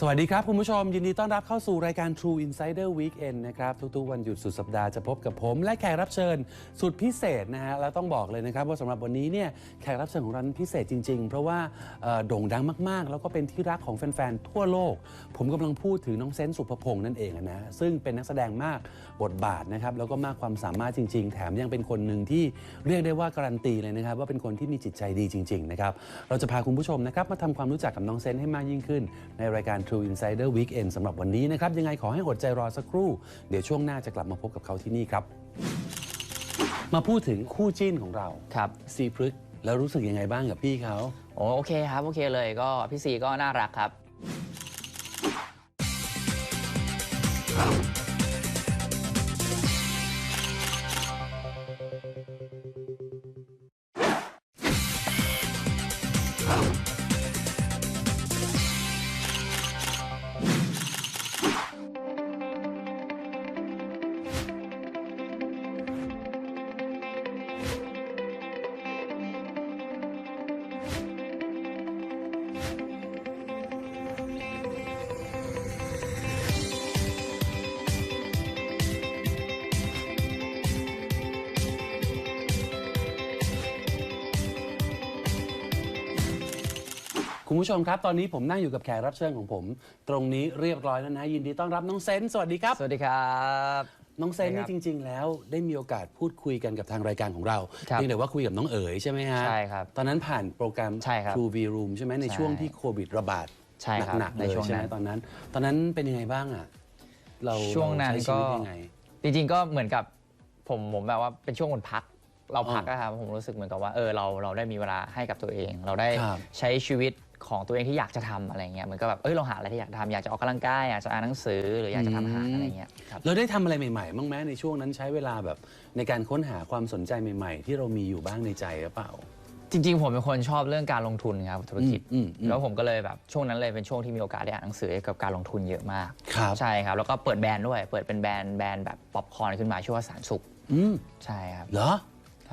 สวัสดีครับ คุณผู้ชม ยินดีต้อนรับเข้าสู่รายการ True Insider Weekend นะครับ ทุกๆ วันหยุดสุดสัปดาห์จะพบกับผม และแขกรับเชิญสุดพิเศษนะฮะแล้วต้องบอกเลยนะครับ ว่าสำหรับวันนี้เนี่ยแขกรับเชิญของเราพิเศษจริง ๆ เพราะว่าโด่งดังมากๆ แล้วก็เป็นที่รักของแฟน ๆ ทั่วโลก ผมกำลังพูดถึงน้องเซนสุภพงศ์นั่นเองนะซึ่งเป็นนักแสดงมากบทบาทนะครับแล้วก็มากความสามารถจริง ๆ แถมยังเป็นคนหนึ่งที่เรียกได้ว่าการันตีเลยนะครับว่าเป็นคนที่มีจิตใจดีจริงๆนะครับเราจะพาคุณผู้ชมนะครับมาทำความรู้จักกับน้องเซนต์ให้มากยิ่งขึ้น ในรายการ True Insider Weekend สำหรับวันนี้นะครับยังไงขอให้อดใจรอสักครู่ เดี๋ยวช่วงหน้าจะกลับมาพบกับเขาที่นี่ครับ มาพูดถึงคู่จิ้นของเราครับซีพฤกษ์แล้วรู้สึกยังไงบ้างกับพี่เขาโอ้โอเคครับ โอเคเลยก็พี่ซีก็น่ารักครับ คุณผู้ชมครับ ตอนนี้ผมนั่งอยู่กับแขกรับเชิญของผม ตรงนี้เรียบร้อยแล้วนะ ยินดีต้อนรับน้องเซนต์สวัสดีครับ สวัสดีครับ น้องเซนต์ครันี่บจริง ๆ แล้วได้มีโอกาสพูดคุยกันกับทางรายการของเราครับเพียงแต่ว่าคุยกับน้องเอ๋ยใช่ไหมฮะใช่ครับตอนนั้นผ่านโปรแกรม ใช่ครับ True V Room ใช่ไหมในใช่ ช่วงที่โควิดระบาดใช่ครับหนักๆในเลยช่วงใช่ไหมนั้น ตอนนั้น ตอนนั้นเป็นยังไงบ้างอะเราช่วงนั้นเราใช้ชีก็วิตยังไง จริงๆก็เหมือนกับผมผมแบบว่าเป็นช่วงวันพัก เราพักอ่าอะครับผมรู้สึกเหมือนกับว่าเออเราเราได้มีเวลาให้กับตัวเอง เราได้ครับใช้ชีวิต ของตัวเองที่อยากจะทำอะไรเงี้ยเหมือนกับแบบเอ้ยเราหาอะไรที่อยากทำอยากจะออกกำลังกายอยากจะอ่านหนังสือหรืออยากจะทำอาหารอะไรเงี้ยครับ เราได้ทำอะไรใหม่ๆบ้างไหมในช่วงนั้นใช้เวลาแบบในการค้นหาความสนใจใหม่ ๆ ที่เรามีอยู่บ้างในใจหรือเปล่า จริงๆ ผมเป็นคนชอบเรื่องการลงทุนครับธุรกิจอืมอืมอืมแล้วผมก็เลยแบบช่วงนั้นเลยเป็นช่วงที่มีโอกาสได้อ่านหนังสือเกี่ยวกับการลงทุนเยอะมาก ครับใช่ครับ แล้วก็เปิดแบรนด์ด้วย เปิดเป็นแบรนด์แบรนด์แบบป๊อปคอร์นขึ้นมาชื่อว่าสารสุข อืมใช่ครับ เหรอ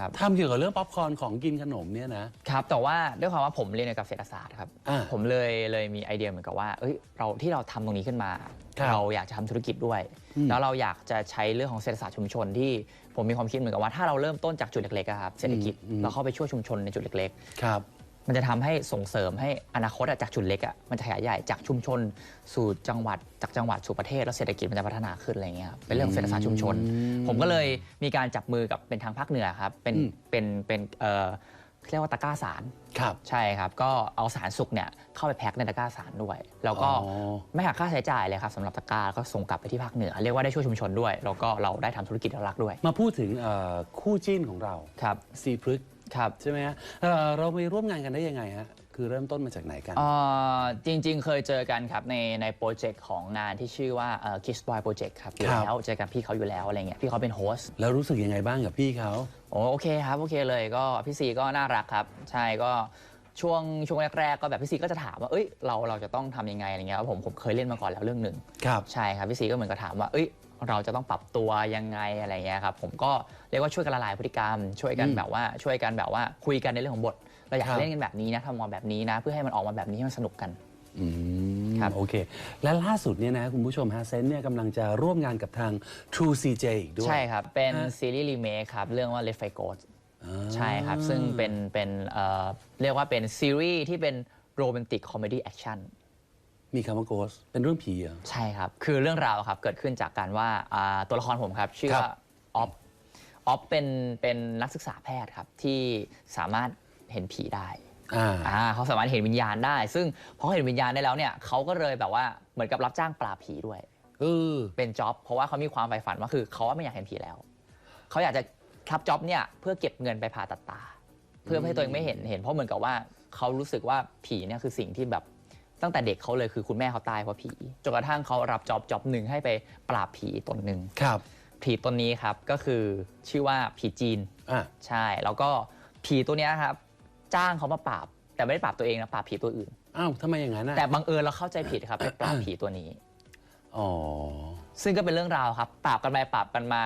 ครับทำเกี่ยวกับเรื่องป๊อปคอร์นของกินขนมเนี่ยนะ ครับแต่ว่าด้วยความว่าผมเรียนเกี่ยวกับเศรษฐศาสตร์ครับอ่าผมเลยเลยมีไอเดียเหมือนกับว่าเอ้ยเราที่เราทำตรงนี้ขึ้นมา ครับเราอยากจะทำธุรกิจด้วย อืมแล้วเราอยากจะใช้เรื่องของเศรษฐศาสตร์ชุมชนที่ผมมีความคิดเหมือนกับว่าถ้าเราเริ่มต้นจากจุดเล็กๆอะครับเศรษฐกิจเราเข้าไปช่วยชุมชนในจุดเล็กๆครับ มันจะทำให้ส่งเสริมให้อนาคตอะจากจุดเล็กอะมันจะขยายใหญ่จากชุมชน สู่จังหวัดจากจังหวัดสู่ประเทศแล้วเศรษฐกิจมันจะพัฒนาขึ้นอะไรเงี้ยครับเป็นเรื่องของเศรษฐศาสตร์ชุมชนอืมผมก็เลยมีการจับมือกับเป็นทางภาคเหนือครับเป็นอืมเป็นเป็นเอ่อเรียกว่าตะกร้าสารครับใช่ครับ ก็เอาสารสุกเนี่ยเข้าไปแพ็คในตะกร้าสารด้วย แล้วก็อ๋อไม่หักค่าใช้จ่ายเลยครับสำหรับตะกร้าแล้วก็ส่งกลับไปที่ภาคเหนือ เรียกว่าได้ช่วยชุมชนด้วย แล้วก็เราได้ทำธุรกิจรักๆด้วย มาพูดถึงเอ่อคู่จิ้นของเราครับซีพฤกษ์ ครับใช่ไหมฮะเอ่อเราไปร่วมงานกันได้ยังไงฮะคือเริ่มต้นมาจากไหนกัน เอ่อจริงๆ เคยเจอกันครับในในโปรเจกต์ของงานที่ชื่อว่าเอ่อ Kiss Boy Project ครับอยู่ครับ แล้วเจอกันพี่เขาอยู่แล้วอะไรเงี้ยพี่เขาเป็นโฮสต์แล้วรู้สึกยังไงบ้างกับพี่เขา โอ้โอเคครับ โอเคเลยก็พี่ซีก็น่ารักครับ ใช่ก็ช่วงช่วงแรกๆ ก็แบบพี่ซีก็จะถามว่าเอ้ยเราเราจะต้องทำยังไงอะไรเงี้ยผมผมเคยเล่นมาก่อนแล้วเรื่องหนึ่ง ครับ ใช่ครับพี่ซีก็เหมือนกับถามว่า เอ้ย เราจะต้องปรับตัวยังไงอะไรเงี้ยครับผมก็เรียกว่าช่วยกันละลายพฤติกรรม ช่วยกันอืมแบบว่าช่วยกันแบบว่าคุยกันในเรื่องของบท เราอยากครับ เล่นกันแบบนี้นะทำมาแบบนี้นะ เพื่อให้มันออกมาแบบนี้ให้มันสนุกกัน อืมครับ โอเค และล่าสุดเนี่ยนะคุณผู้ชมฮะเซนต์เนี่ยกำลังจะร่วมงานกับทาง True CJ อีกด้วยใช่ครับ เป็นฮะซีรีส์รีเมคครับเรื่องว่า Let Fire Go อ่า ใช่ครับ ซึ่งเป็นเป็นเอ่อเรียกว่าเป็นซีรีส์ที่เป็นโรแมนติกคอมเมดี้แอคชั่น มีคำว่าโกสเป็นเรื่องผีเหรอ ใช่ครับ คือเรื่องราวครับเกิดขึ้นจากการว่าอ่าตัวละครผมครับชื่อครับว่าออฟออฟเป็นเป็นนักศึกษาแพทย์ครับที่สามารถเห็นผีได้อ่า อ่าเขาสามารถเห็นวิญญาณได้ ซึ่งพอเขาเห็นวิญญาณได้แล้วเนี่ยเขาก็เลยแบบว่าเหมือนกับรับจ้างปราบผีด้วย เออ เป็นจ็อบเพราะว่าเขามีความใฝ่ฝันว่าคือเขาว่าไม่อยากเห็นผีแล้ว เขาอยากจะทับจ็อบเนี่ยเพื่อเก็บเงินไปผ่าตัดตา เพื่อไม่ให้ตัวเองไม่เห็นเห็นเพราะเหมือนกับว่าเขารู้สึกว่าผีเนี่ยคือสิ่งที่แบบ ตั้งแต่เด็กเขาเลยคือคุณแม่เขาตายเพราะผีจนกระทั่งเขารับจ็อบจ็อบหนึ่งให้ไปปราบผีตนหนึ่งครับ ผีตนนี้ครับก็คือชื่อว่าผีจีนอะใช่ แล้วก็ผีตัวเนี้ยครับ จ้างเขามาปราบ แต่ไม่ได้ปราบตัวเองนะปราบผีตัวอื่น อ้าวทำไมอย่างนั้นอะแต่บังเอิญเราเข้าใจผิดครับไปปราบผีตัวนี้ อ๋อ ซึ่งก็เป็นเรื่องราวครับ ปราบกันไปปราบกันมา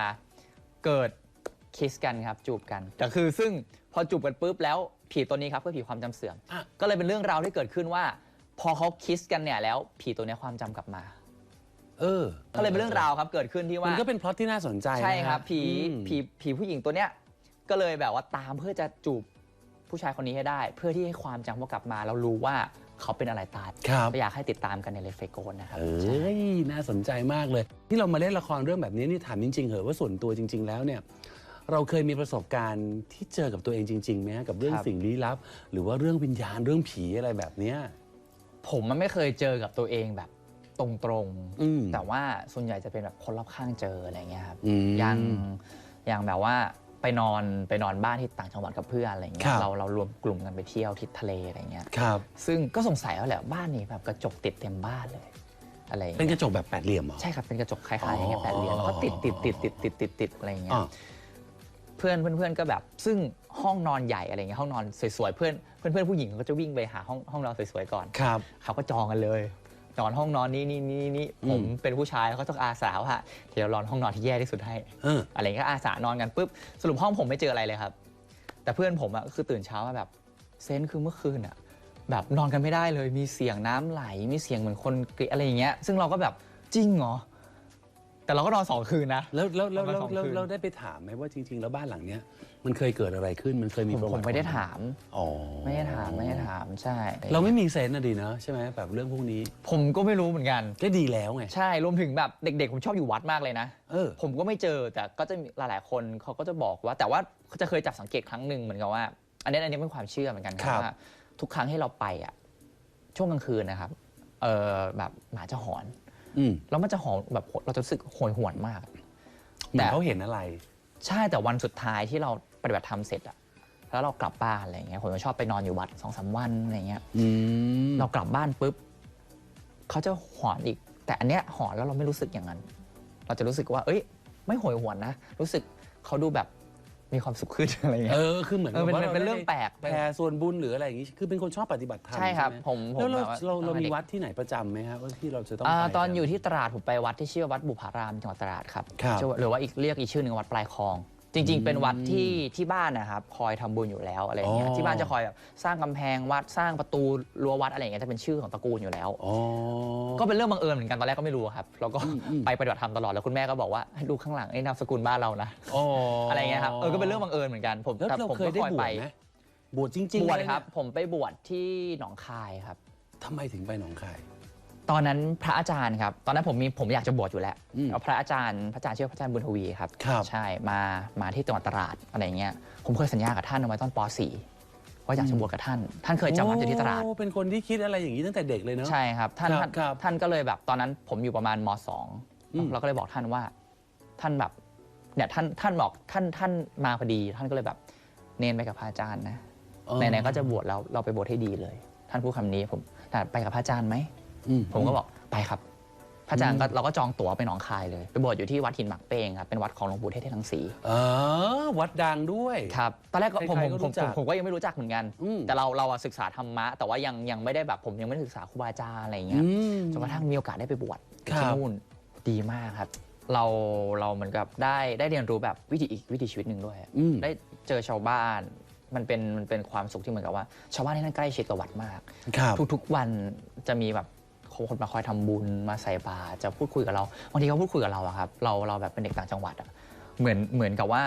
เกิดคิสกันครับจูบกันแต่คือซึ่งพอจูบกันปุ๊บแล้วผีตัวนี้ครับก็ผีความจำเสื่อม อะ ก็เลยเป็นเรื่องราวที่เกิดขึ้นว่า พอเขาคิสกันเนี่ยแล้วผีตัวเนี้ยความจำกลับมา เออก็เลยเป็นเรื่องราวครับเกิดขึ้นที่มัว่านก็เป็นพล็อตที่น่าสนใจใช่นะฮะครับผีอืม ผีผีผู้หญิงตัวเนี้ยก็เลยแบบว่าตามเพื่อจะจูบผู้ชายคนนี้ให้ได้ เพื่อที่ให้ความจำเขากลับมาแล้วรู้ว่าเขาเป็นอะไรตายครับ ก็อยากให้ติดตามกันในเลฟเฟโกนนะครับเอใช่้ยน่าสนใจมากเลย ที่เรามาเล่นละครเรื่องแบบนี้นี่ถามจริงๆเหอะว่าส่วนตัวจริง ๆ แล้วเนี่ย เราเคยมีประสบการณ์ที่เจอกับตัวเองจริงๆไหมฮะกับเรื่องสิ่งลี้ลับ หรือว่าเรื่องวิญญาณเรื่องผีอะไรแบบเนี้ย ผมมันไม่เคยเจอกับตัวเองแบบตรงอืม ๆ แต่ว่าส่วนใหญ่จะเป็นแบบคนรอบข้างเจออะไรเงี้ยครับ อืม อย่างอย่างแบบว่าไปนอนไปนอนบ้านที่ต่างจังหวัดกับเพื่อนอะไรเงี้คยรับเราเรารวมกลุ่มกันไปเที่ยวที่ทะเลอะไรเงี้ยครับ ซึ่งก็สงสัยว่าแหละบ้านนี้แบบกระจกติดเต็มบ้านเลยอะไรอย่างเป็นเงี้ยกระจกแบบแปดเหลี่ยมเหรอ ใช่ครับเป็นกระจกคล้ายๆอย่างเงี้ยแปดเหลี่ยมอ๋อแล้วก็ติดติดติดติดติดติดติดอะไรอย่างเงี้ยอ่าเพื่อนเพื่อนเพื่อนก็แบบ ซึ่งห้องนอนใหญ่อะไรเงี้ยห้องนอนสวยๆเพื่อนเพื่อนเพื่อนผู้หญิงเขาก็จะวิ่งไปหาห้องห้องนอนสวยๆก่อนครับเขาก็จองกันเลยนอนห้องนอนนี้นี่นี่นี่อืมผมเป็นผู้ชายเขาต้องอาสาว่าเดี๋ยวนอนห้องนอนที่แย่ที่สุดให้เอออะไรเงี้ยก็อาสานอนกันปุ๊บสรุปห้องผมไม่เจออะไรเลยครับ แต่เพื่อนผมอะก็คือตื่นเช้ามาแบบเซนส์คือเมื่อคืนอะแบบนอนกันไม่ได้เลยมีเสียงน้ำไหลมีเสียงเหมือนคนกรีดอะไรอย่างเงี้ย ซึ่งเราก็แบบจริงเหรอ แต่เราก็นอนสองคืนนะ แล้วแล้วแล้วประมาณแล้วสองแล้วคืนเราได้ไปถามไหมว่าจริง ๆ แล้วบ้านหลังเนี้ยมันเคยเกิดอะไรขึ้นมันเคยมีผมประผวัมติไม่ได้ถาม อ๋อไม่ได้ถามไม่ได้ถามใช่เราไม่มีเซนส์นะดีนะใช่ไหมแบบเรื่องพวกนี้ผมก็ไม่รู้เหมือนกัน ก็ดีแล้วไง ใช่รวมถึงแบบเด็ก ๆ ผมชอบอยู่วัดมากเลยนะ เออ ผมก็ไม่เจอแต่ก็จะมีหลาย ๆ คนเขาก็จะบอกว่า แต่ว่าจะเคยจับสังเกตครั้งหนึ่งเหมือนกับว่า อันนี้อันนี้เป็นความเชื่อเหมือนกันคครัรับบ ว่าทุกครั้งที่เราไปอะช่วงกลางคืนนะครับเออแบบหมาจะหอน อืม แล้วมันจะหอนแบบเราจะรู้สึกโหยหวนมาก เหมือนเขาเห็นอะไร ใช่แต่วันสุดท้ายที่เราปฏิบัติธรรมเสร็จอะแล้วเรากลับบ้านอะไรเงี้ยผมจะชอบไปนอนอยู่วัดสองสามวันอะไรเงี้ยอืมเรากลับบ้านปุ๊บเขาจะหอนอีก แต่อันเนี้ยหอนแล้วเราไม่รู้สึกอย่างนั้น เราจะรู้สึกว่า เอ้ย ไม่โหยหวนนะ รู้สึกเขาดูแบบ มีความสุขขึ้น อะไรเอเงี้ยอคือเหมือนเออเป็นว่าเป็นเรื่องแปลกแผ่ส่วนบุญหรืออะไรอย่างงี้คือเป็นคนชอบปฏิบัติธรรมใช่ครับ ไหมผมผมแล้วเราแบบว่าเราเราตั้งแต่มีเด็กวัดที่ไหนประจำไหมครับว่าที่เราจะต้องอ่าไปตอนกัอยู่ที่ตราดผมไปวัดที่ชื่อวัดบุพารามจังหวัดตราดครับครับ ชื่อว่าหรือว่าอีกเรียกอีกชื่อหนึ่งวัดปลายคลอง จริง ๆ เป็นวัดที่ที่บ้านนะครับคอยทำบุญอยู่แล้วอะไรเงี้ยอ๋อ ที่บ้านจะคอยแบบสร้างกำแพงวัดสร้างประตูรั้ววัดอะไรเงี้ยจะเป็นชื่อของตระกูลอยู่แล้ว อ๋อ ก็เป็นเรื่องบังเอิญเหมือนกันตอนแรกก็ไม่รู้ครับแล้วก็อืมอืมไปปฏิบัติธรรมตลอดแล้วคุณแม่ก็บอกว่าให้ดูข้างหลังไอ้นามสกุลบ้านเรานะอ๋อออะไรเงี้ยครับเออก็เป็นเรื่องบังเอิญเหมือนกันผมแล้วแต่เราผมเคยก็ได้คอยบวไปชไหมบวชจริงๆบวชเลยครับเนี่ยผมไปบวชที่หนองคายครับ ทำไมถึงไปหนองคาย ตอนนั้นพระอาจารย์ครับ ตอนนั้นผมมีผมอยากจะบวชอยู่แล้วอืมเอาพระอาจารย์พระอาจารย์ชื่อพระอาจารย์บุญทวีครับ ครับ ใช่มามาที่จังหวัดตราดอะไรเงี้ยผมเคยสัญญากับท่านเอาไว้ตอนป .4 ว่าอยากจะบวชกับท่าน ท่านเคยจำวัดอยู่ที่ตราดโอ้เป็นคนที่คิดอะไรอย่างนี้ตั้งแต่เด็กเลยเนาะใช่ครับท่านครับท่านครับท่านก็เลยแบบตอนนั้นผมอยู่ประมาณมสองอืม เราก็เลยบอกท่านว่า ท่านแบบเนี่ยท่านท่านบอกท่านท่านมาพอดี ท่านก็เลยแบบเนนไปกับพระอาจารย์นะอ๋อไหนๆก็จะบวชแล้วเราไปบวชให้ดีเลย ท่านพูดคำนี้ผมแต่ไปกับพระอาจารย์ไหม อืผมก็บอกไปครับพระอาจารย์ก็อืมเราก็จองตั๋วไปหนองคายเลย ไปบวชอยู่ที่วัดหินหมักเป้งครับเป็นวัดของหลวงปู่เทศเทศทั้งสีเออ วัดดังด้วย ครับตอนแรกก็ผมใครผมๆก็ผรู้มจัผกมผมก็ยังไม่รู้จักเหมือนกัน อืม แต่เราเราอะศึกษาธรรมะ แต่ว่ายังยังไม่ได้แบบผมยังไม่ได้ศึกษาครูบาอาจารย์อะไรอย่างเงี้ย อืม จนกระทั่งมีโอกาสได้ไปบวชครับที่นู่นดีมากครับ เราเราเหมือนกับได้ได้เรียนรู้แบบวิถีอีกวิถีชีวิตหนึ่งด้วยอืม ได้เจอชาวบ้าน มันเป็นมันเป็นความสุขที่เหมือนกับว่า ชาวบ้านที่นั่นใกล้ชิดกับวัดมาก ครับ ทุกๆวันจะมีแบบ คนมาคอยทำบุญมาใส่บาตรจะพูดคุยกับเราบางทีเขาพูดคุยกับเราอะครับเราเราแบบเป็นเด็กต่างจังหวัดอะเหมือนเหมือนกับว่า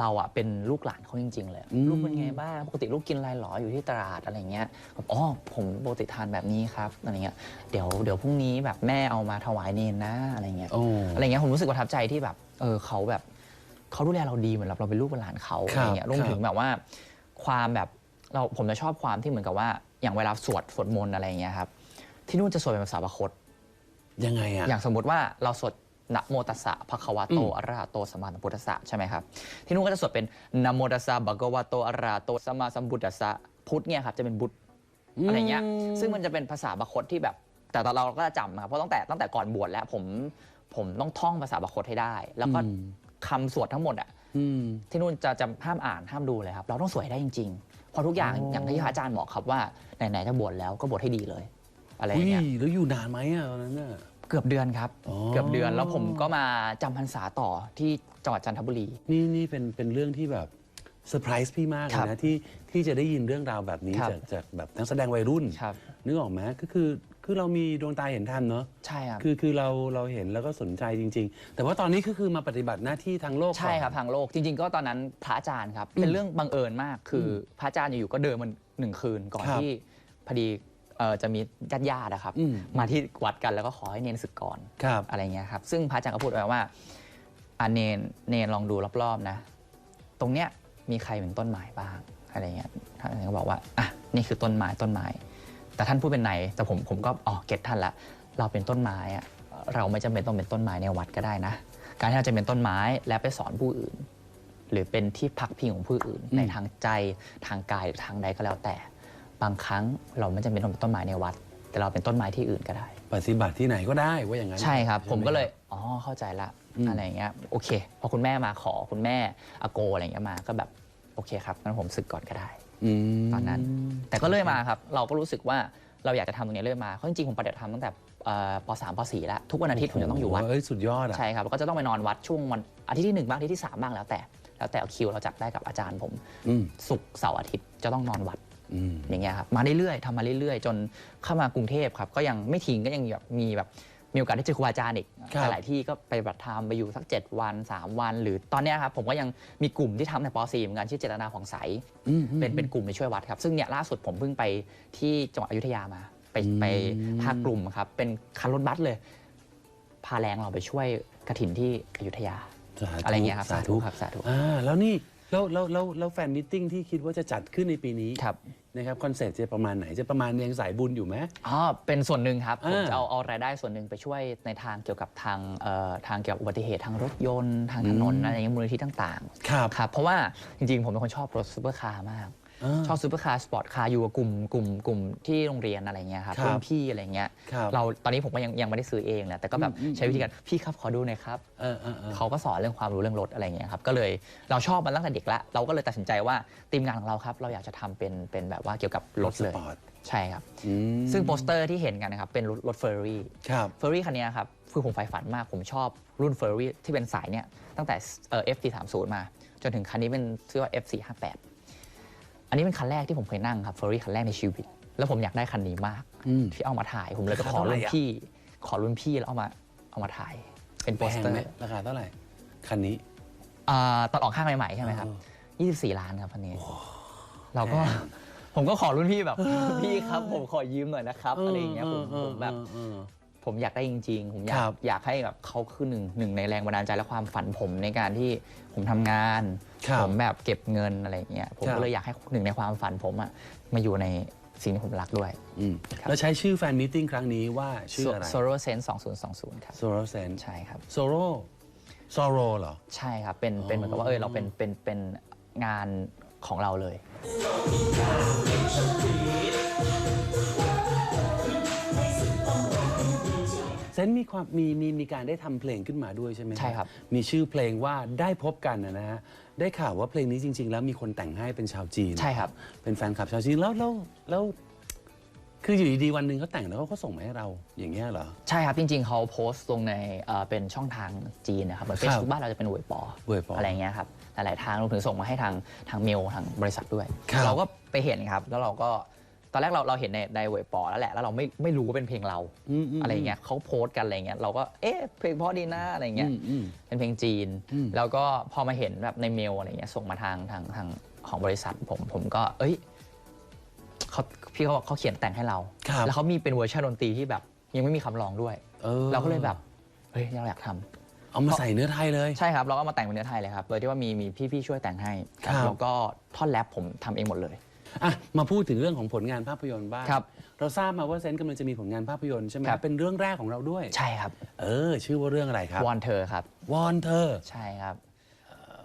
เราอะเป็นลูกหลานเขาจริง ๆ เลยอืมลูกเป็นไงบ้างปกติลูกกินอะไรหรออยู่ที่ตลาดอะไรเงี้ยแบบอ๋อผมปกติทานแบบนี้ครับอะไรเงี้ยเดี๋ยวเดี๋ยวพรุ่งนี้แบบแม่เอามาถวายเนนนะอะไรเงี้ยโอ้อะไรเงี้ยผมรู้สึกประทับใจที่แบบเออเขาแบบเขาดูแลเราดีเหมือนเราเราเป็นลูกเป็นหลานเขาครัอะบไรเงี้ยรวมถึงแบบว่า ความแบบเราผมจะชอบความที่เหมือนกับว่าอย่างเวลาสวดสวดมนต์อะไรเงี้ยครับ ที่นู่นจะสวดเป็นภาษาบาคต ยังไงอะอย่างสมมติว่าเราสวดนะโมตัสสะภะคะวะโตอืมอะระหะโตสัมมาสัมพุทธัสสะใช่ไหมครับ ที่นู่นก็จะสวดเป็นนะโมตัสสะภะคะวะโตอะระหะโตสัมมาสัมพุทธัสสะพุทธเนี่ยครับจะเป็นบุตรอะไรเงี้ยซึ่งมันจะเป็นภาษาบาคตที่แบบ แต่ตอนเราก็จะจำนะครับเพราะตั้งแต่ตั้งแต่ก่อนบวชแล้วผมผมต้องท่องภาษาบาคตให้ได้ แล้วก็อืมคำสวดทั้งหมดอะอืมที่นู่นจะจะห้ามอ่านห้ามดูเลยครับ เราต้องสวดให้ได้จริงๆเพอทุกอย่างอ๋อออย่างที่พระอาจารย์บอกครับว่าไหนๆจะบวชแล้วก็บวชให้ดีเลย อะไรออุ้ย่างยเงี้ยแล้วอยู่นานไหมอะตอนนั้นน่ะ เกือบเดือนครับ อ๋อ เกือบเดือนแล้วผมก็มาจำพรรษาต่อที่จังหวัดจันทบุรี นี่นี่เป็นเป็นเรื่องที่แบบเซอร์ไพรส์พี่มากเลครัยบนะที่ที่จะได้ยินเรื่องราวแบบนี้ครับจากจากแบบนักแสดงวัยรุ่น ครับ นึกออกไหมก็คือคือเรามีดวงตาเห็นทันเนาะใช่ครับ คือคือเราเราเห็นแล้วก็สนใจจริง ๆ แต่ว่าตอนนี้ก็คือมาปฏิบัติหน้าที่ทางโลกก่อน ใช่ครับทางโลกจริง ๆ ก็ตอนนั้นพระอาจารย์ครับ เป็นเรื่องบังเอิญมากคืออพระอาจารย์อยู่ๆก็เดินมันหนึ่งคืนก่อนครับ ที่พอดี เอ่อจะมีญาติญาติๆนะครับ อืมมาที่วัดกันแล้วก็ขอให้เนนศึกก่อนครับอะไรเงี้ยครับ ซึ่งพระอาจารย์ก็พูดไว้ว่าอะเนนเนนลองดูรอบๆนะ ตรงเนี้ยมีใครเป็นต้นไม้บ้างอะไรเงี้ยท่านก็บอกว่าอะนี่คือต้นไม้ต้นไม้ แต่ท่านพูดเป็นไหนแต่ผมผมก็อ๋อเก็ตท่านละ เราเป็นต้นไม้อะเราไม่จำเป็นต้องเป็นต้นไม้ในวัดก็ได้นะ การที่เราจะเป็นต้นไม้และไปสอนผู้อื่น หรือเป็นที่พักพิงของผู้อื่นอืมในทางใจทางกายหรือทางใดก็แล้วแต่ บางครั้งเราไม่จำเป็นต้องเป็นต้นไม้ในวัด แต่เราเป็นต้นไม้ที่อื่นก็ได้ ปฏิบัติที่ไหนก็ได้ว่าอย่างนั้น ใช่ครับ ผมก็เลยใช่ไหอ๋อเข้าใจละอืม อะไรเงี้ยโอเค พอคุณแม่มาขอคุณแม่อาโกอะไรเงี้ยมาก็แบบโอเคครับงั้นผมศึกก่อนก็ได้อืมตอนนั้น แต่ก็เลื่อยมาครับ เราก็รู้สึกว่าเราอยากจะทำตรงนี้เลื่อยมาเพราะจริงๆผมปฏิบัติธรรมตั้งแต่เอ่อป .3 ป .4 แล้วทุกวันอาทิตย์ผมจะต้องอยู่วัดโเอ้ยสุดยอดอะ ใช่ครับแล้วก็จะต้องไปนอนวัดช่วงวันอาทิตย์ที่หนึ่งบ้างอาทิตย์ที่สามบ้างแล้วแต่ แล้วแต่เอาคิวเราจัดได้กับอาจารย์ผมอืม ศุกร์เสาร์อาทิตย์จะต้องนอนวัด อืมอย่างเงี้ยครับมาเรื่อยๆทำมาเรื่อยๆ จนเข้ามากรุงเทพครับ ก็ยังไม่ทิ้งก็ยังแบบมีแบบมีโอกาสได้เจอครูบาอาจารย์อีกครับ หลายๆที่ก็ไปปฏิบัติธรรมไปอยู่สัก 7 วัน 3 วัน หรือตอนเนี้ยครับผมก็ยังมีกลุ่มที่ทำในป .4 เหมือนกันชื่อเจตนาของใส อืมอืมเป็นเป็นกลุ่มไปช่วยวัดครับ ซึ่งเนี่ยล่าสุดผมเพิ่งไปที่จังหวัดอยุธยามา ไปไปพากลุ่มครับ เป็นคันรถบัสเลย พาแรงเราไปช่วยกระถินที่อยุธยา สาธุอะไรเงี้ยครับสาธุครับสาธุ อ่าแล้วนี่ แล้วแล้วแล้วแล้วแฟนมิทติ้งที่คิดว่าจะจัดขึ้นในปีนี้ครับ นะครับคอนเซ็ปต์จะประมาณไหนจะประมาณยังสายบุญอยู่ไหม อ๋อเป็นส่วนหนึ่งครับ ผมอ่าจะเอาเอารายได้ส่วนหนึ่งไปช่วยในทางเกี่ยวกับทางเอ่อทางเกี่ยวกับอุบัติเหตุทางรถยนต์ทางถนนอืม อะไรอย่างเงี้ยมูลนิธิต่างครับ ๆครับเพราะว่าจริงๆ ผมเป็นคนชอบรถซูเปอร์คาร์มากา ชอบซูเปอร์คาร์สปอร์ตคาร์อยู่กับกลุ่มกลุ่มกลุ่มที่โรงเรียนอะไรเงี้ยครับครับรุ่นพี่อะไรเงี้ยครับเราตอนนี้ผมก็ยังยังไม่ได้ซื้อเองแหละแต่ก็แบบอืมอืมใช้วิธีการพี่ครับขอดูหน่อยครับ เออเออเออ เขาก็สอนเรื่องความรู้เรื่องรถอะไรเงี้ยครับ ก็เลยเราชอบมันตั้งแต่เด็กละเราก็เลยตัดสินใจว่าทีมงานของเราครับ เราอยากจะทำเป็นเป็นแบบว่าเกี่ยวกับรถสเลยปอร์ต ใช่ครับ อืมซึ่งโปสเตอร์ที่เห็นกันนะครับ เป็นรถรถเฟอร์รี่ ครับ เฟอร์รี่คันนี้ครับ คือผมใฝ่ฝันมาก ผมชอบรุ่นเฟอร์รี่ที่เป็นสายเนี่ยตั้งแต่เอ่อ F430 มา จนถึงคันนี้เป็นชื่อว่า F458 อั นนี้เป็นคันแรกที่ผมเคยนั่งครับเฟอร์รี่คันแรกในชีวิต แล้วผมอยากได้คันนี้มากอืมที่เอามาถ่ายผมเลยไปราคาขอเท่าไหร่รุ่นอะพี่ ขอรุ่นพี่แล้วเอามาเอามาถ่าย เป็นโปแพสงเตอร์ไหมราคาเท่าไหร่คันนี้อ่าตอนออกข้างใหม่ๆใช่ไหมครับเออ24 ล้านครับคันนี้เราก็ผมก็ขอรุ่นพี่แบบพี่ครับผมขอยืมหน่อยนะครับอะไรอย่างเงี้ยผมออผมแบบเออเออ ผมอยากได้จริง ๆ ผมอยาคกรับอยากให้แบบเขาคือหนึ่งหนึ่งในแรงบันดาลใจและความฝันผมในการที่ผมทำงาน ครับผมแบบเก็บเงินอะไรอย่างเงี้ยผมครับ ก็เลยอยากให้หนึ่งในความฝันผมอะมาอยู่ในสิ่งที่ผมรักด้วย อืมครับ แล้วใช้ชื่อแฟนมิทติ้งครั้งนี้ว่าชื่ออะไร s o r o Sense 2020 ครับ โซโรเซนใช่ครับ โซโรโซโรเหรอ ใช่ครับ เป็น เป็นเหมือนกับว่า เออ เราเป็น เป็น เป็นงานของเราเลยเซ นมีความมีมีมีการได้ทำเพลงขึ้นมาด้วยใช่ไหมใช่ครับ มีชื่อเพลงว่าได้พบกันนะนะฮะได้ข่าวว่าเพลงนี้จริง ๆ แล้วมีคนแต่งให้เป็นชาวจีน ใช่ครับ เป็นแฟนคลับชาวจีนแล้วแล้วแล้วคืออยู่ดีๆวันหนึ่งเขาแต่งแล้วเขาก็ส่งมาให้เราอย่างเงี้ยเหรอ ใช่ครับจริง ๆเขาโพสต์ลงในเอ่อเป็นช่องทางจีนนะครับเหมือนครับ Facebook บ้านเราจะเป็นเวยปอเวยปอออะไรเงี้ยครับหลายๆทางรวมถึงส่งมาให้ทางทางเมลทางบริษัทด้วย ครับ เราก็ไปเห็นครับ แล้วเราก็ ตอนแรกเราเราเห็นในในเวยปอแล้วแหละแล้วเราไม่ไม่รู้ว่าเป็นเพลงเรามมอะไรเงี้ยเขาโพสต์กันอะไรเงี้ยเราก็เอ๊ะเพลงเพราะดีนะอะไรเงี้ยอืมอืมเป็นเพลงจีนอืมแล้วก็พอมาเห็นแบบในเมลอะไรเงี้ยส่งมาทางทางทางของบริษัทผมผมก็ เอ้ยเขาพี่เขาบอกเขาเขียนแต่งให้เราครับแล้วเขามีเป็นเวอร์ชันดนตรีที่แบบ ยังไม่มีคำร้องด้วยออเราก็เลยแบบเฮ้ยเราอยากทำเอามาใส่เนื้อไทยเลยใช่ครับเราก็มาแต่งเป็นเนื้อไทยเลยครับโดยที่ว่ามีมีพี่ๆช่วยแต่งให้ครับแล้วก็ท่อนแรปผมทำเองหมดเลย อะมาพูดถึงเรื่องของผลงานภาพยนตร์บ้างครับ เราทราบมาว่าเซนกำลังจะมีผลงานภาพยนตร์ใช่ไหมครับ เป็นเรื่องแรกของเราด้วย ใช่ครับ เออ ชื่อว่าเรื่องอะไรครับ วอนเธอครับ วอนเธอ ใช่ครับ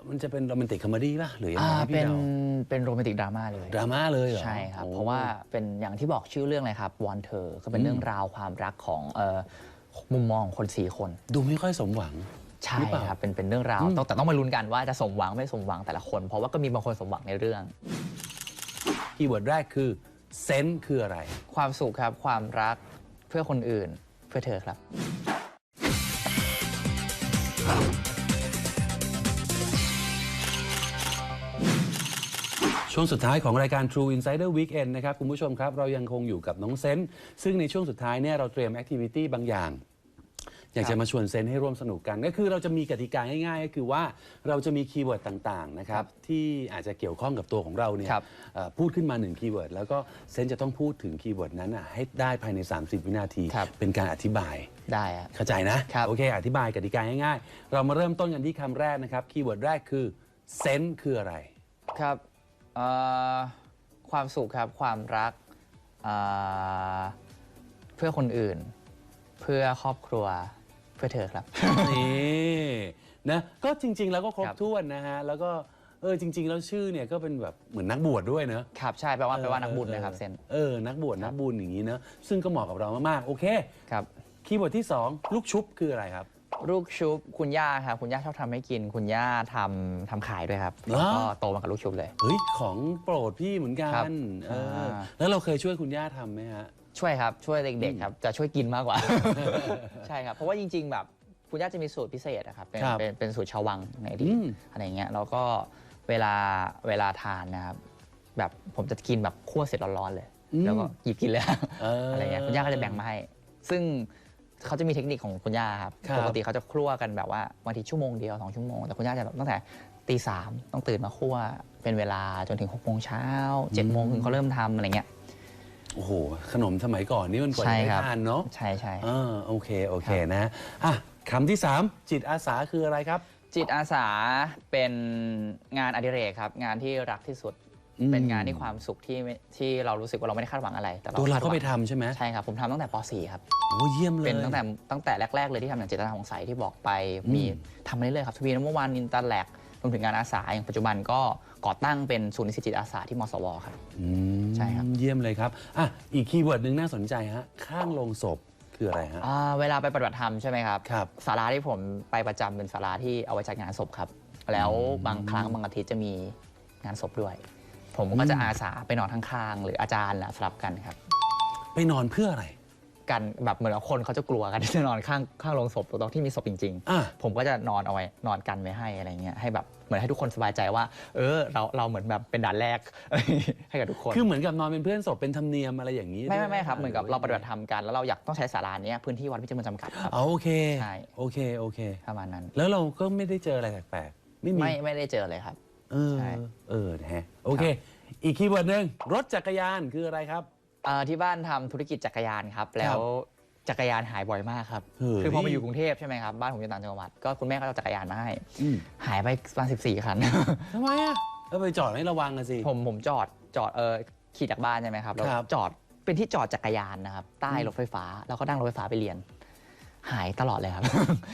มันจะเป็นโรแมนติกคอมเมดี้ป่ะ หรือยังไงอ่าให้เป็พี่นเดาเป็นโรแมนติกดราม่าเลย ดราม่าเลยเหรอ ใช่ครับโอ้เพราะว่าเป็นอย่างที่บอกชื่อเรื่องเลยครับ วอนเธอ ก็เป็นเรื่องราวความรักของเอ่อมุมมองของคนสี่คน ดูไม่ค่อยสมหวัง ใช่หรือเปล่าครับ เป็นเป็นเรื่องราวอืม ต้องแต่ต้องมาลุ้นกันว่าจะสมหวังไม่สมหวังแต่ละคน เพราะว่าก็มีบางคนสมหวังในเรื่อง คีย์เวิร์ดแรกคือเซนคืออะไร ความสุขครับ ความรักเพื่อคนอื่นเพื่อเธอครับคช่วงสุดท้ายของรายการ True Insider Weekend นะครับ คุณผู้ชมครับ เรายังคงอยู่กับน้องเซนต์ซึ่งในช่วงสุดท้ายเนี่ยเราเตรียมแอคทิวิตี้บางอย่าง อยากจะมาชวนเซนต์ให้ร่วมสนุกกัน ก็คือเราจะมีกติกาง่ายๆ ก็คือว่าเราจะมีคีย์เวิร์ดต่างๆนะครับที่อาจจะเกี่ยวข้องกับตัวของเราเนี่ยครับ เอ่อพูดขึ้นมาหนึ่งคีย์เวิร์ดแล้วก็เซนต์จะต้องพูดถึงคีย์เวิร์ดนั้นน่ะให้ได้ภายใน 30 วินาที ครับ เป็นการอธิบาย ได้อะ เข้าใจนะ ครับ โอเค อธิบายกติกาง่ายๆ เรามาเริ่มต้นกันที่คำแรกนะครับ คีย์เวิร์ดแรกคือเซนต์คืออะไร ครับเอ่อความสุขครับ ความรักเอ่อเพื่อคนอื่น เพื่อครอบครัว เพื่อเธอครับ นี่นะก็จริง ๆ แล้วก็ครบครับ ถ้วนนะฮะ แล้วก็เออจริง ๆ แล้วชื่อเนี่ยก็เป็นแบบเหมือนนักบวชด้วยเนอะ ครับใช่แปลว่าแปลว่านักบุญนะครับเซนเออ นักบวชนักบุญอย่างนี้เนอะซึ่งก็เหมาะกับเรามากๆ โอเค ครับ คีย์เวิร์ดที่ 2 ลูกชุบคืออะไรครับ ลูกชุบคุณย่าครับคุณย่าชอบทำให้กิน คุณย่าทำทำขายด้วยครับเหรอแล้วก็โตมากับลูกชุบเลย เฮ้ย ของโปรดพี่เหมือนกัครับนเอออา แล้วเราเคยช่วยคุณย่าทำไหมฮะ ช่วยครับ ช่วยเด็กๆครับ จะช่วยกินมากกว่า ใช่ครับ เพราะว่าจริง ๆ แบบคุณย่าจะมีสูตรพิเศษนะครับ เป็นครับเป็นเป็นสูตรชาววังในอดีอืตมอะไรเงี้ยแล้วก็เวลาเวลาทานนะครับ แบบผมจะกินแบบคั่วเสร็จร้อนๆเลย แล้วก็หยิบกินเลยเออออะไรเงี้ยคุณย่าก็จะแบ่งมาให้ ซึ่งเขาจะมีเทคนิคของคุณย่าครับครับ ปกติเขาจะคั่วกันแบบว่าบางทีชั่วโมงเดียวสองชั่วโมงแต่คุณย่าจะแบบตั้งแต่ตีสามต้องตื่นมาคั่วเป็นเวลาจนถึงหกโมงเช้าเจ็ดโมงถึงเขาเริ่มทำอะไรเงี้ย โอ้โห ขนมสมัยก่อนนี่มันกว่าจะใช่ได้ครับทานเนาะใช่ใช่อ่าโอเค โอเคนะอะคำที่ 3 จิตอาสาคืออะไรครับ จิตอาสาเป็นงานอดิเรกครับ งานที่รักที่สุด อืม เป็นงานที่ความสุขที่ไม่ที่เรารู้สึกว่าเราไม่ได้คาดหวังอะไร แต่ตัวเราคดหก็วังไปทำใช่ไหมใช่ครับ ผมทำตั้งแต่ป .4 ครับ โอ้เยี่ยมเลย เป็นตั้งแต่ตั้งแต่แรก ๆ เลยที่ทำอย่างเจตนาของใสที่บอกไปอืมมีทำมาเรื่อยๆครับทวีนเมื่อวานนินตาแลก รวมถึงงานอาสาอย่างปัจจุบันก็ก่อตั้งเป็นศูนย์นิสิตจิตอาสาที่มสวครับ อืมใช่ครับ เยี่ยมเลยครับอะอีกคีย์เวิร์ดหนึ่งน่าสนใจฮะข้างลงศพคืออะไรฮะ อ่าเวลาไปปฏิบัติธรรมใช่ไหมครับครับ ศาลาที่ผมไปประจำเป็นศาลาที่เอาไว้จัดงานศพครับ แล้วบางครั้งบางอาทิตย์จะมีงานศพด้วย ผมก็จะอาสาไปนอนข้างๆหรืออาจารย์นะสลับกันครับ ไปนอนเพื่ออะไร กันแบบเหมือนว่าคนเขาจะกลัวกันที่จะนอนข้างข้างโรงศพตรงที่มีศพจริง อะ ๆ ผมก็จะนอนเอาไว้นอนกันไว้ให้อะไรเงี้ยให้แบบเหมือนให้ทุกคนสบายใจว่า เออเราเราเหมือนแบบเป็นด่านแรก ให้กับทุกคน คือเหมือนกับนอนเป็นเพื่อนศพเป็นธรรมเนียมอะไรอย่างนี้ไม่ด้ไม่วยไม่ครับเหมือนกับเราปฏิบัติธรรมกันแล้วเราอยากต้องใช้ศาลาเนี้ยพื้นที่วัดพิจิตรมันจำกัดครับ อ๋อโอเคใช่ โอเคโอเค ประมาณนั้น แล้วเราก็ไม่ได้เจออะไรแปลกๆไม่มีไม่ไม่ได้เจอเลยครับ เออใช่ เออนะฮะโอเค อีกคีย์เวิร์ดหนึ่งรถจักรยานคืออะไรครับ เอ่อที่บ้านทำธุรกิจจักรยานครับ แล้วจักรยานหายบ่อยมากครับ เฮ้ย คือพอมาอยู่กรุงเทพใช่ไหมครับ บ้านผมอยู่ต่างจังหวัด ก็คุณแม่ก็เอาจักรยานมาให้ อืมหายไปประมาณ14คัน ทำไมอะแล้วไปจอดไม่ระวังกันสิ ผมผมจอดจอดเออขี่จากบ้านใช่ไหมครับแล้วครับ จอดเป็นที่จอดจักรยานนะครับ ใต้รถไฟฟ้า แล้วก็นั่งรถไฟฟ้าไปเรียน หายตลอดเลยครับ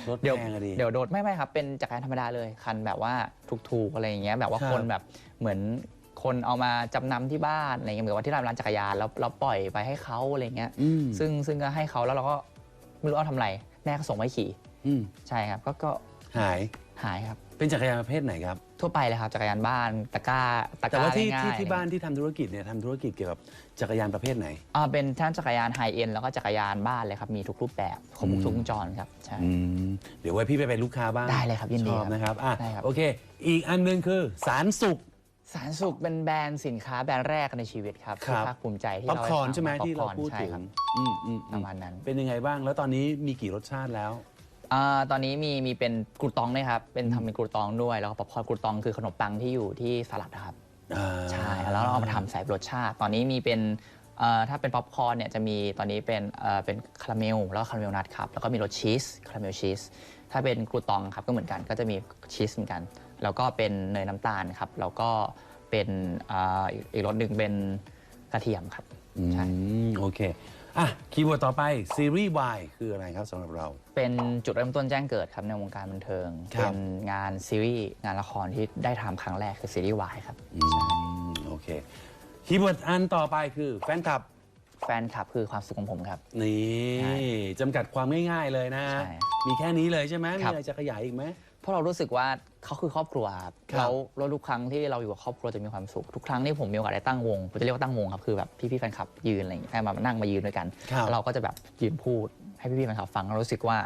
รถเดี๋ยวแพงอะดิ เดี๋ยวโดดไม่ไม่ครับ เป็นจักรยานธรรมดาเลยคันแบบว่าถูกๆอะไรอย่างเงี้ยแบบว่าครับคนแบบเหมือน คนเอามาจำนำที่บ้านอะไรเงี้ยเหมือนว่าที่ร้านร้านจักรยานแล้วเราปล่อยไปให้เขาอะไรเงี้ย อืมซึ่งซึ่งก็ให้เขาแล้วเราก็ไม่รู้เอาทำอะไรแม่ก็ส่งไว้ขี่อืมใช่ครับ ก็ก็หายหายครับ เป็นจักรยานประเภทไหนครับ ทั่วไปเลยครับจักรยานบ้านตะกร้าตะกแต่ร้าว่าที่ง่ายที่ๆที่บ้านที่ทำธุรกิจเนี่ยทำธุรกิจเกี่ยวกับจักรยานประเภทไหน อ่าเป็นทั้งจักรยานไฮเอ็นแล้วก็จักรยานบ้านเลยครับ มีทุกรูปแบบครบอืมทุกวงจรครับใช่ อืมเดี๋ยวไว้พี่ไปเป็นลูกค้าบ้างได้เลยครับยินดีชอบครับนะครับอะได้ครับ โอเค อีกอันหนึงคือสารสุก สารสุขเป็นแบรนด์สินค้าแบรนด์แรกในชีวิตครับครัที่บ ภาคภูมิใจที่ป๊อปเราคอร์นใช่ไหมป๊อปที่เราคอร์นพูดใช่ถึงครับอืมอืมปอืระมมาณนั้นเป็นยังไงบ้าง แล้วตอนนี้มีกี่รสชาติแล้ว อ่าตอนนี้มีมีเป็นกรูตองด้วยครับ เป็นทำเป็นกรูตองด้วย แล้วก็ป๊อปคอร์นกรูตองคือขนมปังที่อยู่ที่สลัดนะครับ อ่าใช่ แล้วเราเอามาทำใส่รสชาติ ตอนนี้มีเป็นเอ่อถ้าเป็นป๊อปคอร์นเนี่ยจะมีตอนนี้เป็นเอ่อเป็นคาราเมลแล้วก็คาราเมลนัทครับ แล้วก็มีรสชีสคาราเมลชีส ถ้าเป็นกรูตองครับก็เหมือนกันก็จะมีชีสเหมือนกัน แล้วก็เป็นเนยน้ำตาลครับ แล้วก็เป็นอ่าอีกอีกรสหนึ่งเป็นกระเทียมครับอืใช่มโอเค อะ คีย์เวิร์ดต่อไป ซีรีส์ Y คืออะไรครับสำหรับเรา เป็นจุดเริ่มต้นแจ้งเกิดครับในวงการบันเทิง ครับ เป็นงานซีรีส์งานละครที่ได้ทำครั้งแรกคือซีรีส์วายครับ อืมโอเค คีย์เวิร์ดอันต่อไปคือแฟนคลับ แฟนคลับคือความสุขของผมครับ นี่ใช่จำกัดความง่ายๆเลยนะ ใช่มีแค่นี้เลยใช่ไหมคมีรับ อะไรจะขยายอีกไหม เพราะเรารู้สึกว่าเขาคือครอบครัวครับครับ แล้วแล้วทุกครั้งที่เราอยู่กับครอบครัวจะมีความสุขทุกครั้งที่ผมมีโอกาสได้ตั้งวงผมจะเรียกว่าตั้งวงครับคือแบบพี่ๆแฟนคลับยืนอะไรอย่างเงี้ยให้มานั่งมายืนด้วยกันครับ แล้วเราก็จะแบบยืนพูดให้พี่ๆแฟนคลับฟังเรารู้สึกว่า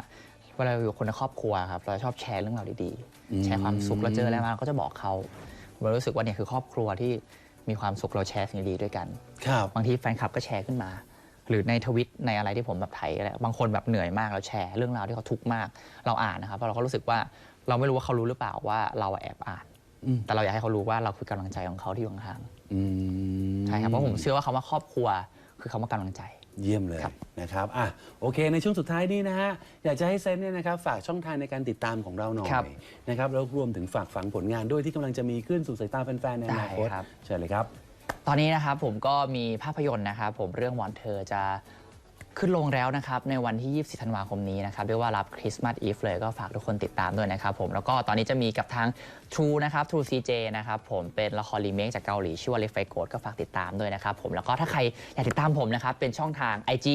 เวลาเราอยู่กับคนในครอบครัวครับเราชอบแชร์เรื่องราวดีๆ แชร์ความสุขเราเจออะไรมาเราก็จะบอกเขาเรารู้สึกว่าเนี่ยคือครอบครัวที่มีความสุขเราแชร์สิ่งดีๆด้วยกัน ครับ บางทีแฟนคลับก็แชร์ขึ้นมา หรือในทวิตในอะไรที่ผมแบบไถอะไรบางคนแบบเหนื่อยมากเราแชร์เรื่องราวที่เขาทุกข์มาก เราอ่านนะครับเพราะเราก็รู้สึกว่า เราไม่รู้ว่าเขารู้หรือเปล่าว่าเราแอบอ่านอืมแต่เราอยากให้เขารู้ว่าเราคือกำลังใจของเขาที่อยู่ข้างอืมๆใช่ครับเพราะผมเชื่อว่าคำว่าครอบครัวคือคำว่ากำลังใจเยี่ยมเลยครับนะครับอะโอเค ในช่วงสุดท้ายนี้นะฮะ อยากจะให้เซนเนี่ยนะครับ ฝากช่องทางในการติดตามของเราหน่อยครับนะครับ แล้วรวมถึงฝากฝังผลงานด้วยที่กำลังจะมีขึ้นสู่สายตาแฟนๆในอนาคตได้ครับเชิญเลยครับ ตอนนี้นะครับผมก็มีภาพยนตร์นะครับผมเรื่องวอนเธอจะ ขึ้นลงแล้วนะครับในวันที่ 24 ธันวาคมนี้นะครับเรียกว่ารับคริสต์มาสอีฟเลยก็ฝากทุกคนติดตามด้วยนะครับผมแล้วก็ตอนนี้จะมีกับทาง True นะครับ True CJ นะครับผมเป็นละครรีเมคจากเกาหลี ชื่อว่าเลฟไฟโกดก็ฝากติดตามด้วยนะครับผมแล้วก็ถ้าใครอยากติดตามผมนะครับ เป็นช่องทาง IG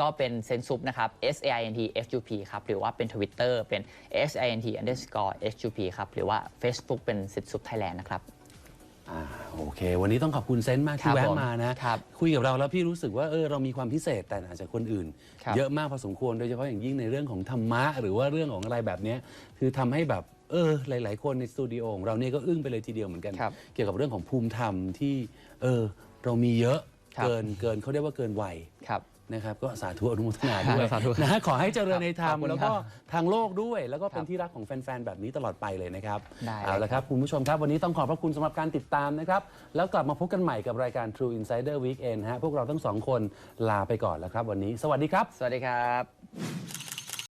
ก็เป็นเซนซุปนะครับ S A I N T F U P ครับหรือว่าเป็น Twitter เป็น S I N T underscore H U P ครับหรือว่า Facebook เป็นเซนซุปไทยแลนด์นะครับ อ่าโอเค วันนี้ต้องขอบคุณเซนต์มากครัที่บแวะผมมานะครับคุยกับเราแล้วพี่รู้สึกว่าเออเรามีความพิเศษแต่อาจจะคนอื่น ครับเยอะมากพอสมควรโดยเฉพาะอย่างยิ่งในเรื่องของธรรมะ หรือว่าเรื่องของอะไรแบบเนี้ยคือทำให้แบบเออหลาย ๆ คนในสตูดิโอของเราเนี่ยก็อึ้งไปเลยทีเดียวเหมือนกัน ครับเกี่ยวกับเรื่องของภูมิธรรมที่เออเรามีเยอะครับ เกินเกินเขาเรียกว่าเกินวัย ครับ นะครับก็สาธุอนุโมทนาด้วยสาธุครับนะฮะขอให้เจริญในธรรขมอบคุณแล้วก็ครับทางโลกด้วย แล้วก็เป็นครับที่รักของแฟนๆ แบบนี้ตลอดไปเลยนะครับได้เอาละครับคุณผู้ชมครับ วันนี้ต้องขอบพระคุณสำหรับการติดตามนะครับ แล้วกลับมาพบกันใหม่กับรายการ True Insider Weekend ฮะพวกเราทั้งสองคนลาไปก่อนแล้วครับ วันนี้ สวัสดีครับ สวัสดีครับ